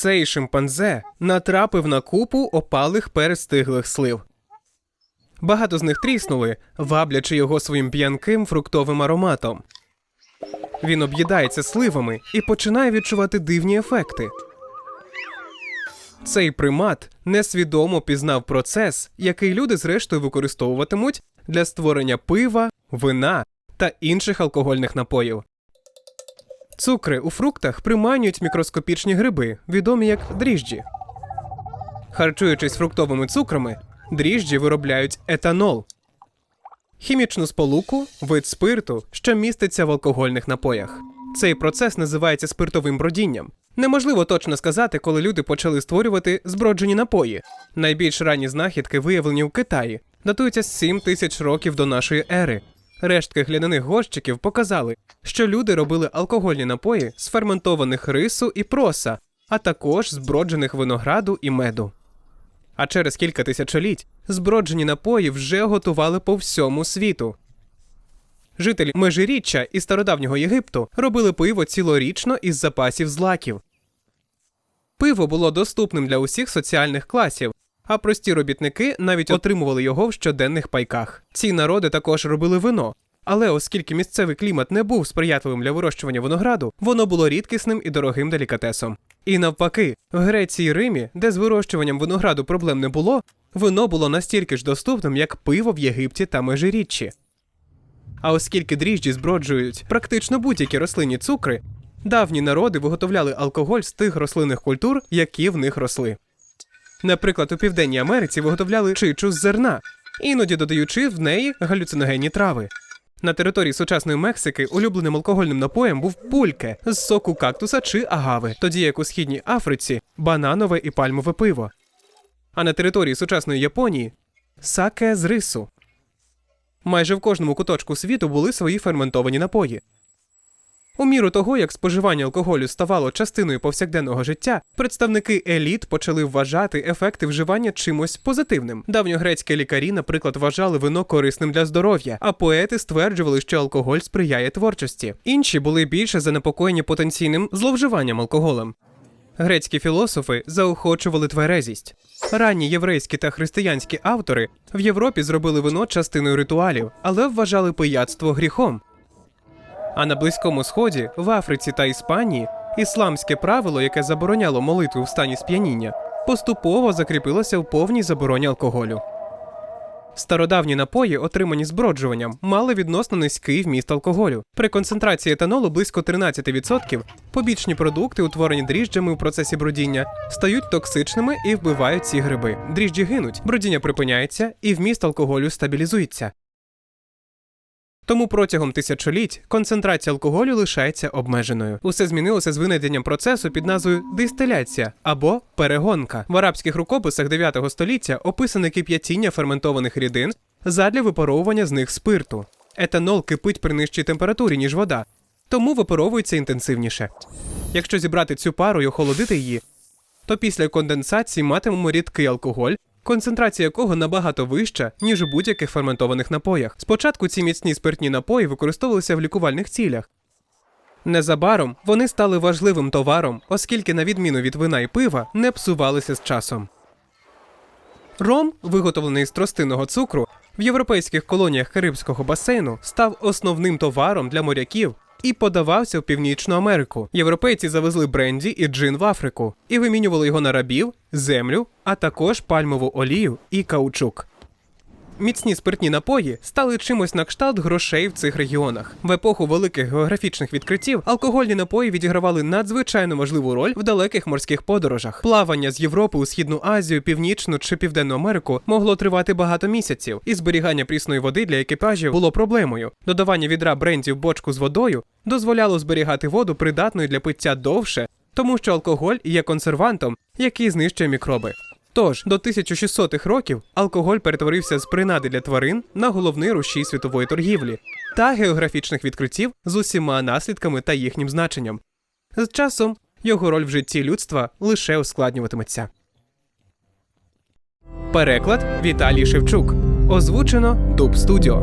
Цей шимпанзе натрапив на купу опалих перестиглих слив. Багато з них тріснули, ваблячи його своїм п'янким фруктовим ароматом. Він об'їдається сливами і починає відчувати дивні ефекти. Цей примат несвідомо пізнав процес, який люди зрештою використовуватимуть для створення пива, вина та інших алкогольних напоїв. Цукри у фруктах приманюють мікроскопічні гриби, відомі як дріжджі. Харчуючись фруктовими цукрами, дріжджі виробляють етанол хімічну сполуку, вид спирту, що міститься в алкогольних напоях. Цей процес називається спиртовим бродінням. Неможливо точно сказати, коли люди почали створювати зброджені напої. Найбільш ранні знахідки, виявлені в Китаї, датуються 7 тисяч років до нашої ери. Рештки гляняних горщиків показали, що люди робили алкогольні напої з ферментованих рису і проса, а також зброджених винограду і меду. А через кілька тисячоліть зброджені напої вже готували по всьому світу. Жителі Межиріччя і стародавнього Єгипту робили пиво цілорічно із запасів злаків. Пиво було доступним для усіх соціальних класів, а прості робітники навіть отримували його в щоденних пайках. Ці народи також робили вино. Але оскільки місцевий клімат не був сприятливим для вирощування винограду, воно було рідкісним і дорогим делікатесом. І навпаки, в Греції і Римі, де з вирощуванням винограду проблем не було, вино було настільки ж доступним, як пиво в Єгипті та Межиріччі. А оскільки дріжджі зброджують практично будь-які рослинні цукри, давні народи виготовляли алкоголь з тих рослинних культур, які в них росли. Наприклад, у Південній Америці виготовляли чичу з зерна, іноді додаючи в неї галюциногенні трави. На території сучасної Мексики улюбленим алкогольним напоєм був пульке з соку кактуса чи агави, тоді як у східній Африці бананове і пальмове пиво. А на території сучасної Японії саке з рису. Майже в кожному куточку світу були свої ферментовані напої. У міру того, як споживання алкоголю ставало частиною повсякденного життя, представники еліт почали вважати ефекти вживання чимось позитивним. Давньогрецькі лікарі, наприклад, вважали вино корисним для здоров'я, а поети стверджували, що алкоголь сприяє творчості. Інші були більше занепокоєні потенційним зловживанням алкоголем. Грецькі філософи заохочували тверезість. Ранні єврейські та християнські автори в Європі зробили вино частиною ритуалів, але вважали пияцтво гріхом. А на Близькому Сході, в Африці та Іспанії ісламське правило, яке забороняло молитву в стані сп'яніння, поступово закріпилося в повній забороні алкоголю. Стародавні напої, отримані зброджуванням, мали відносно низький вміст алкоголю. При концентрації етанолу близько 13% побічні продукти, утворені дріжджами у процесі бродіння, стають токсичними і вбивають ці гриби. Дріжджі гинуть, бродіння припиняється і вміст алкоголю стабілізується. Тому протягом тисячоліть концентрація алкоголю лишається обмеженою. Усе змінилося з винайденням процесу під назвою дистиляція або перегонка. В арабських рукописах 9 століття описане кип'ятіння ферментованих рідин задля випаровування з них спирту. Етанол кипить при нижчій температурі, ніж вода, тому випаровується інтенсивніше. Якщо зібрати цю пару і охолодити її, то після конденсації матимемо рідкий алкоголь, концентрація якого набагато вища, ніж у будь-яких ферментованих напоях. Спочатку ці міцні спиртні напої використовувалися в лікувальних цілях. Незабаром вони стали важливим товаром, оскільки, на відміну від вина і пива, не псувалися з часом. Ром, виготовлений з тростинного цукру, в європейських колоніях Карибського басейну став основним товаром для моряків і подавався в Північну Америку. Європейці завезли бренді і джин в Африку і вимінювали його на рабів, землю, а також пальмову олію і каучук. Міцні спиртні напої стали чимось на кшталт грошей в цих регіонах. В епоху великих географічних відкриттів алкогольні напої відігравали надзвичайно важливу роль в далеких морських подорожах. Плавання з Європи у східну Азію, Північну чи Південну Америку могло тривати багато місяців, і зберігання прісної води для екіпажів було проблемою. Додавання відра бренді в бочку з водою дозволяло зберігати воду придатною для пиття довше, тому що алкоголь є консервантом, який знищує мікроби. Тож до 1600-х років алкоголь перетворився з принади для тварин на головний рушій світової торгівлі та географічних відкриттів з усіма наслідками та їхнім значенням. З часом його роль в житті людства лише ускладнюватиметься. Переклад Віталій Шевчук. Озвучено Дуб Студіо.